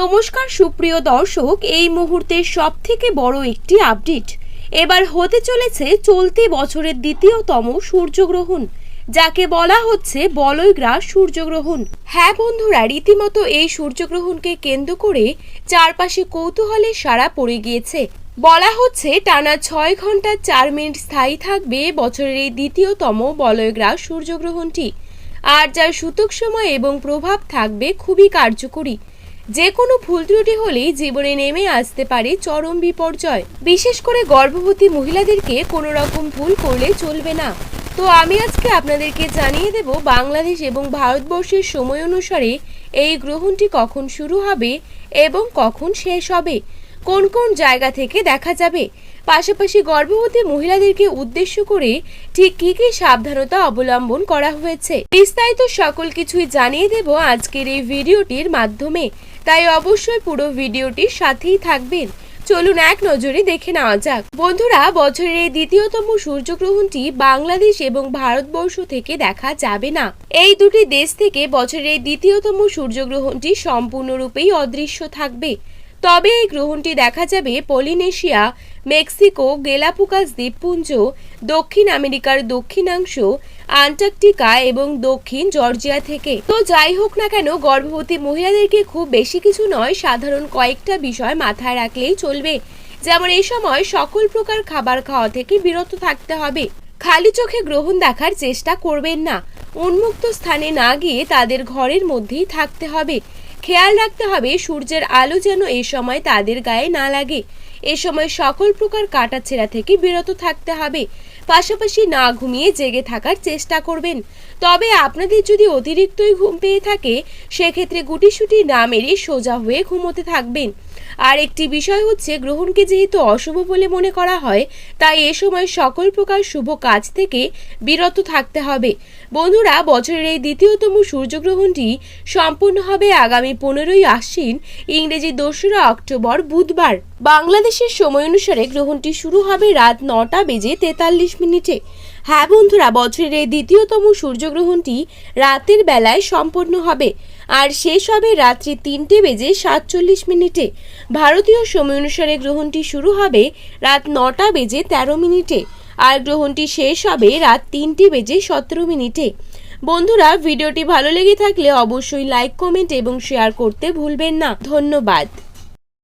নমস্কার, সুপ্রিয় দর্শক, এই মুহূর্তের সব থেকে বড় একটি আপডেট। এবার হতে চলেছে চলতি বছরের দ্বিতীয়তম সূর্যগ্রহণ, যাকে বলা হচ্ছে বলয়গ্রাস সূর্যগ্রহণ। হ্যাঁ বন্ধুরা, রীতিমতো এই সূর্যগ্রহণকে কেন্দ্র করে চারপাশে কৌতূহলের সাড়া পড়ে গিয়েছে। বলা হচ্ছে টানা ছয় ঘণ্টা চার মিনিট স্থায়ী থাকবে বছরের এই দ্বিতীয়তম বলয়গ্রাস সূর্যগ্রহণটি। আর যার সূতক সময় এবং প্রভাব থাকবে খুবই কার্যকরী। যে কোনো ভুল ত্রুটি হলেই জীবনে নেমে আসতে পারে চরম বিপর্যয়। বিশেষ করে গর্ভবতী মহিলাদেরকে কোনো রকম ভুল করলে চলবে না। তো আমি আজকে আপনাদেরকে জানিয়ে দেব বাংলাদেশ এবং ভারতবর্ষের সময় অনুসারে এই গ্রহণটি কখন শুরু হবে এবং কখন শেষ হবে। কোন কোন জায়গা থেকে দেখা যাবে? পাশাপাশি গর্ভবতী মহিলাদেরকে উদ্দেশ্য করে ঠিক কি কি সাবধানতা অবলম্বন করা হয়েছে? বিস্তারিত সকল কিছুই জানিয়ে দেব আজকের এই ভিডিওটির মাধ্যমে। তাই অবশ্যই পুরো ভিডিওটির সাথেই থাকবেন। চলুন এক নজরে দেখে নেওয়া যাক। বন্ধুরা, বছরের এই দ্বিতীয়তম সূর্যগ্রহণটি বাংলাদেশ এবং ভারতবর্ষ থেকে দেখা যাবে না। এই দুটি দেশ থেকে বছরের এই দ্বিতীয়তম সূর্যগ্রহণটি সম্পূর্ণরূপেই অদৃশ্য থাকবে। তবে এই গ্রহণটি দেখা যাবে পলিনেশিয়া, মেক্সিকো, গেলাপুকাস দ্বীপপুঞ্জ, দক্ষিণ আমেরিকার দক্ষিণাংশ, আন্টার্কটিকা এবং দক্ষিণ জর্জিয়া থেকে। তো যাই হোক না কেন, গর্ভবতী মহিলাদেরকে খুব বেশি কিছু নয়, সাধারণ কয়েকটা বিষয় মাথায় রাখলেই চলবে। যেমন এই সময় সকল প্রকার খাবার খাওয়া থেকে বিরত থাকতে হবে। খালি চোখে গ্রহণ দেখার চেষ্টা করবেন না। উন্মুক্ত স্থানে না গিয়ে তাদের ঘরের মধ্যেই থাকতে হবে। খেয়াল রাখতে হবে, সূর্যের আলো যেন এই সময় তাদের গায়ে না লাগে। এ সময় সকল প্রকার কাটাছেঁড়া থেকে বিরত থাকতে হবে। পাশাপাশি না ঘুমিয়ে জেগে থাকার চেষ্টা করবেন। তবে আপনাদের যদি অতিরিক্তই ঘুম পেয়ে থাকে, সেক্ষেত্রে গুটিসুটি না মেরে সোজা হয়ে ঘুমোতে থাকবেন। আর একটি বিষয় হচ্ছে, গ্রহণকে যেহেতু অশুভ বলে মনে করা হয়, তাই এ সময় সকল প্রকার শুভ কাজ থেকে বিরত থাকতে হবে। বন্ধুরা, বছরের এই দ্বিতীয়তম সূর্যগ্রহণটি সম্পূর্ণ হবে আগামী পনেরোই আশ্বিন, ইংরেজি দোসরা অক্টোবর, বুধবার। বাংলাদেশের সময় অনুসারে গ্রহণটি শুরু হবে রাত নটা বেজে তেতাল্লিশ মিনিটে। হ্যাঁ বন্ধুরা, বছরের এই দ্বিতীয়তম সূর্যগ্রহণটি রাতের বেলায় সম্পন্ন হবে। আর শেষ হবে রাত্রি তিনটে বেজে সাতচল্লিশ মিনিটে। ভারতীয় সময় অনুসারে গ্রহণটি শুরু হবে রাত নটা বেজে তেরো মিনিটে। আর গ্রহণটি শেষ হবে রাত তিনটে বেজে সতেরো মিনিটে। বন্ধুরা, ভিডিওটি ভালো লেগে থাকলে অবশ্যই লাইক, কমেন্ট এবং শেয়ার করতে ভুলবেন না। ধন্যবাদ।